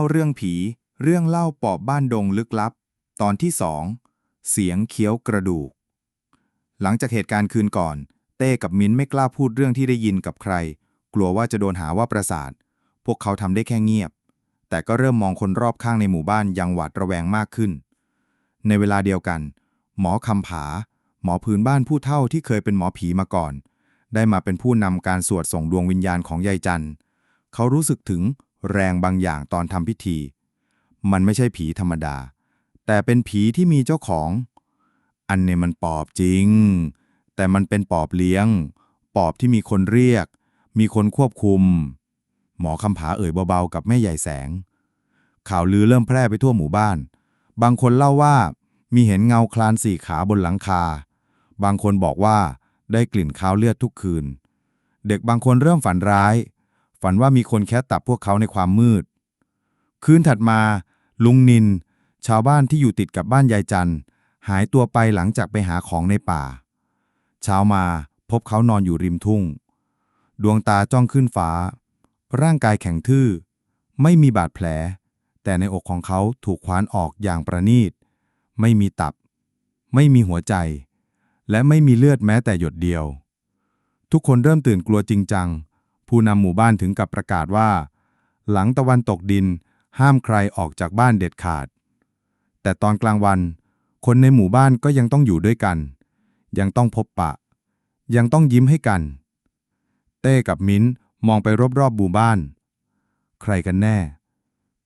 าเรื่องผี เรื่องเล่าปอบบ้านดงลึกลับ ตอนที่สอง เสียงเคี้ยวกระดูก หลังจากเหตุการณ์คืนก่อน เต้กับมิ้นไม่กล้าพูดเรื่องที่ได้ยินกับใคร กลัวว่าจะโดนหาว่าประสาท พวกเขาทำได้แค่เงียบ แต่ก็เริ่มมองคนรอบข้างในหมู่บ้านอยังหวาดระแวงมากขึ้น ในเวลาเดียวกัน หมอคำผา หมอพื้นบ้านผู้เฒ่าที่เคยเป็นหมอผีมาก่อน ได้มาเป็นผู้นำการสวดส่งดวงวิญญาณของยายจันทร์เขารู้สึกถึง แรงบางอย่างตอนทำพิธี มันไม่ใช่ผีธรรมดา แต่เป็นผีที่มีเจ้าของ อันเนี่ยมันปอบจริง แต่มันเป็นปอบเลี้ยง ปอบที่มีคนเรียก มีคนควบคุม หมอคำผาเอ่ยเบาๆกับแม่ใหญ่แสง ข่าวลือเริ่มแพร่ไปทั่วหมู่บ้าน บางคนเล่าว่ามีเห็นเงาคลานสี่ขาบนหลังคา บางคนบอกว่าได้กลิ่นคาวเลือดทุกคืน เด็กบางคนเริ่มฝันร้าย ฝันว่ามีคนแคะตับพวกเขาในความมืด คืนถัดมา ลุงนิน ชาวบ้านที่อยู่ติดกับบ้านยายจันหายตัวไปหลังจากไปหาของในป่า เช้ามาพบเขานอนอยู่ริมทุ่ง ดวงตาจ้องขึ้นฟ้า ร่างกายแข็งทื่อ ไม่มีบาดแผล แต่ในอกของเขาถูกคว้านออกอย่างประณีต ไม่มีตับ ไม่มีหัวใจ และไม่มีเลือดแม้แต่หยดเดียว ทุกคนเริ่มตื่นกลัวจริงจัง ผู้นำหมู่บ้านถึงกับประกาศว่า หลังตะวันตกดินห้ามใครออกจากบ้านเด็ดขาด แต่ตอนกลางวัน คนในหมู่บ้านก็ยังต้องอยู่ด้วยกัน ยังต้องพบปะ ยังต้องยิ้มให้กัน เต้กับมิ้นมองไปรอบๆหมู่บ้าน ใครกันแน่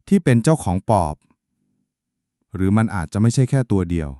ที่เป็นเจ้าของปอบ หรือมันอาจจะไม่ใช่แค่ตัวเดียว